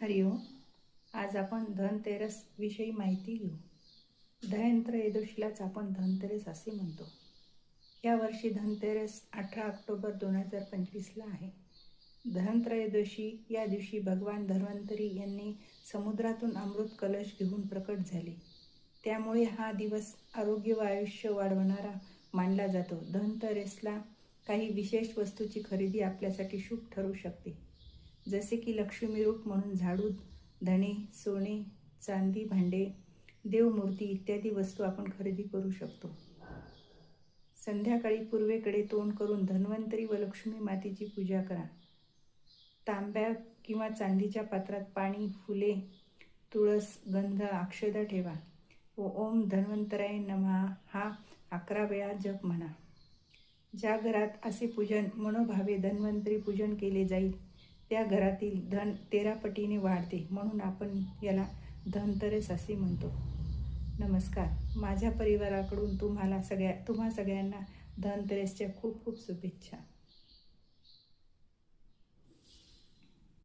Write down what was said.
हरिओम आज आपण धनतेरस विषयी माहिती घेऊ. धनत्रयोदशीलाच आपण धनतेरस असे म्हणतो. यावर्षी धनतेरस अठरा ऑक्टोबर दोन हजार पंचवीसला आहे. धनत्रयोदशी या दिवशी भगवान धन्वंतरी यांनी समुद्रातून अमृत कलश घेऊन प्रकट झाले. त्यामुळे हा दिवस आरोग्य व आयुष्य वाढवणारा मानला जातो. धनतेरसला काही विशेष वस्तूची खरेदी आपल्यासाठी शुभ ठरू शकते. जसे की लक्ष्मी रूप म्हणून झाडू धणे सोने चांदी भांडे देवमूर्ती इत्यादी वस्तू आपण खरेदी करू शकतो. संध्याकाळी पूर्वेकडे तोंड करून धन्वंतरी व लक्ष्मी मातेची पूजा करा. तांब्या किंवा चांदीच्या पात्रात पाणी फुले तुळस गंध अक्षदा ठेवा व ओम धन्वंतराय नमः हा अकरा वेळा जप म्हणा. ज्या घरात असे पूजन मनोभावे धन्वंतरी पूजन केले जाईल त्या घरातील धन तेरा पटीने वाढते म्हणून आपण याला धनतरेस असे म्हणतो. नमस्कार. माझ्या परिवाराकडून तुम्हाला सगळ्या तुम्हा सगळ्यांना धनतेरसच्या खूप खूप शुभेच्छा.